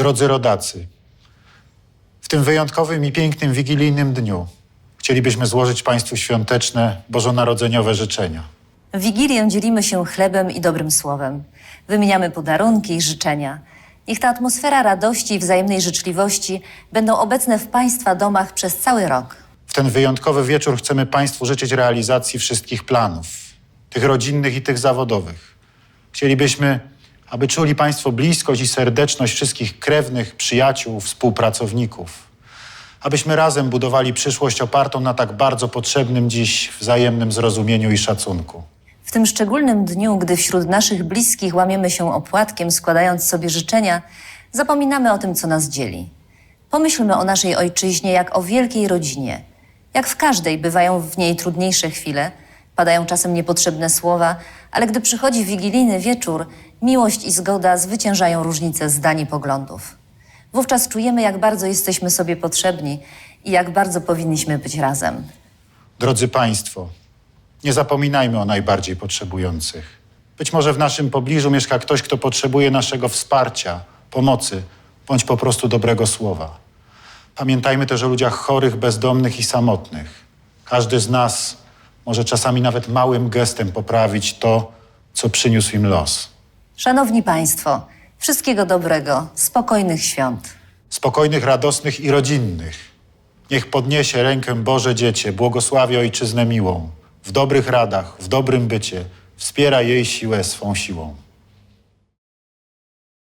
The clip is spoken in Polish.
Drodzy rodacy, w tym wyjątkowym i pięknym wigilijnym dniu chcielibyśmy złożyć Państwu świąteczne, bożonarodzeniowe życzenia. W Wigilię dzielimy się chlebem i dobrym słowem. Wymieniamy podarunki i życzenia. Niech ta atmosfera radości i wzajemnej życzliwości będą obecne w Państwa domach przez cały rok. W ten wyjątkowy wieczór chcemy Państwu życzyć realizacji wszystkich planów, tych rodzinnych i tych zawodowych. Chcielibyśmy, aby czuli Państwo bliskość i serdeczność wszystkich krewnych, przyjaciół, współpracowników. Abyśmy razem budowali przyszłość opartą na tak bardzo potrzebnym dziś wzajemnym zrozumieniu i szacunku. W tym szczególnym dniu, gdy wśród naszych bliskich łamiemy się opłatkiem, składając sobie życzenia, zapominamy o tym, co nas dzieli. Pomyślmy o naszej ojczyźnie jak o wielkiej rodzinie. Jak w każdej bywają w niej trudniejsze chwile, padają czasem niepotrzebne słowa, ale gdy przychodzi wigilijny wieczór, miłość i zgoda zwyciężają różnice zdań i poglądów. Wówczas czujemy, jak bardzo jesteśmy sobie potrzebni i jak bardzo powinniśmy być razem. Drodzy Państwo, nie zapominajmy o najbardziej potrzebujących. Być może w naszym pobliżu mieszka ktoś, kto potrzebuje naszego wsparcia, pomocy bądź po prostu dobrego słowa. Pamiętajmy też o ludziach chorych, bezdomnych i samotnych. Każdy z nas może czasami nawet małym gestem poprawić to, co przyniósł im los. Szanowni Państwo, wszystkiego dobrego, spokojnych świąt. spokojnych, radosnych i rodzinnych. Niech podniesie rękę Boże Dziecię, błogosławi Ojczyznę miłą, w dobrych radach, w dobrym bycie, wspiera jej siłę swą siłą.